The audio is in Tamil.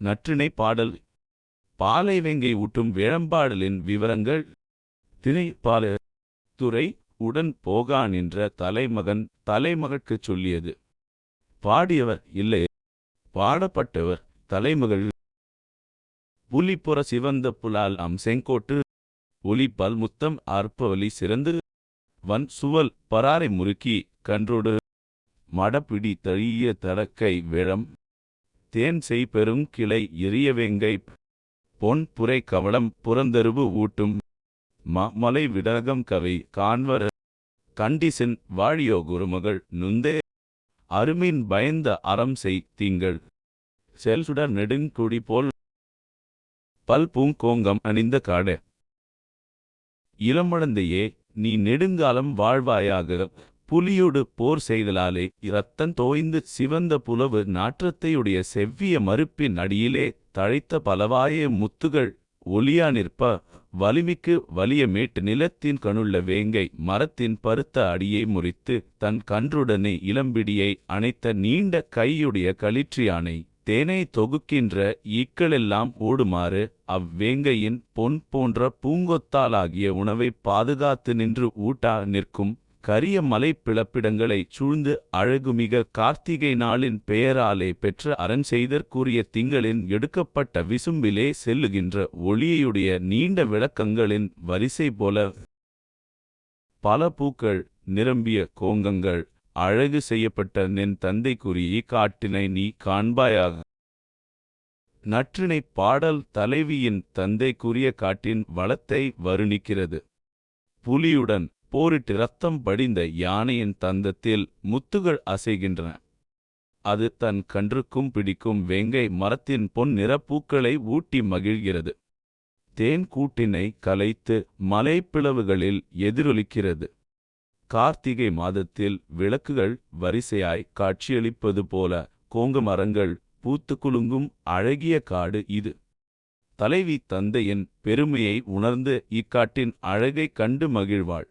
நற்றிணை பாடல். பாலை வெங்கை ஊட்டும் வேழம்பாடலின் விவரங்கள். திணை பால துறை உடன் போகா நின்ற தலைமகன் தலைமகற்குச் சொல்லியது. பாடியவர் இல்லை. பாடப்பட்டவர் தலைமகள். புலிப்புற சிவந்த புலால் அம் செங்கோட்டு. ஒலிப்பல் முத்தம் அற்பவலி சிறந்து. வன் சுவல் பராரை முறுக்கி கன்றோடு. மடப்பிடி தழிய தடக்கை விழம். தேன் செய் பெரும் கிளை எரிய பொன் புரை கவளம் புறந்தருவு ஊட்டும். ம மலை விடகம் கவை காண்வர் கண்டிசின் வாழியோ குருமகள் நுந்தே. அருமின் பயந்த அறம் செய் தீங்கள் செல்சுடர் நெடுங்குடி போல். பல் பூங்கோங்கம் அணிந்த காடு. இளமழந்தையே நீ நெடுங்காலம் வாழ்வாயாக. புலியோடு போர் செய்தலாலே இரத்தன் தோய்ந்து சிவந்த புலவு நாற்றத்தையுடைய செவ்விய மறுப்பின் அடியிலே தழைத்த பலவாய முத்துகள் ஒளியா நிற்ப வலிமிக்கு வலிய மேட்டு நிலத்தின் கணுள்ள வேங்கை மரத்தின் பருத்த அடியை முறித்து தன் கன்றுடனே இளம்பிடியை அணைத்த நீண்ட கையுடைய களிற்றியானை தேனை தொகுக்கின்ற ஈக்களெல்லாம் ஓடுமாறு அவ்வேங்கையின் பொன் போன்ற பூங்கொத்தாலாகிய உணவை பாதுகாத்து நின்று ஊட்டா நிற்கும் கரிய மலை பிளப்பிடங்களைச் சூழ்ந்து அழகுமிக கார்த்திகை நாளின் பெயராலே பெற்ற அரண் செய்தற்குரிய திங்களின் எடுக்கப்பட்ட விசும்பிலே செல்லுகின்ற ஒளியுடைய நீண்ட விளக்கங்களின் வரிசை போல பல பூக்கள் நிரம்பிய கோங்கங்கள் அழகு செய்யப்பட்ட நின் தந்தைக்குரிய காட்டினை நீ காண்பாயாக. நற்றினை பாடல் தலைவியின் தந்தைக்குரிய காட்டின் வளத்தை வருணிக்கிறது. புலியுடன் போரிட்டு ரத்தம் படிந்த யானையின் தந்தத்தில் முத்துகள் அசைகின்றன. அது தன் கன்றுக்கும் பிடிக்கும் வேங்கை மரத்தின் பொன் நிறப்பூக்களை ஊட்டி மகிழ்கிறது. தேன் கூட்டினை கலைத்து மலைப்பிளவுகளில் எதிரொலிக்கிறது. கார்த்திகை மாதத்தில் விளக்குகள் வரிசையாய் காட்சியளிப்பது போல கோங்கு மரங்கள் பூத்து குலுங்கும் அழகிய காடு இது. தலைவி தந்தையின் பெருமையை உணர்ந்து இக்காட்டின் அழகைக் கண்டு மகிழ்வாள்.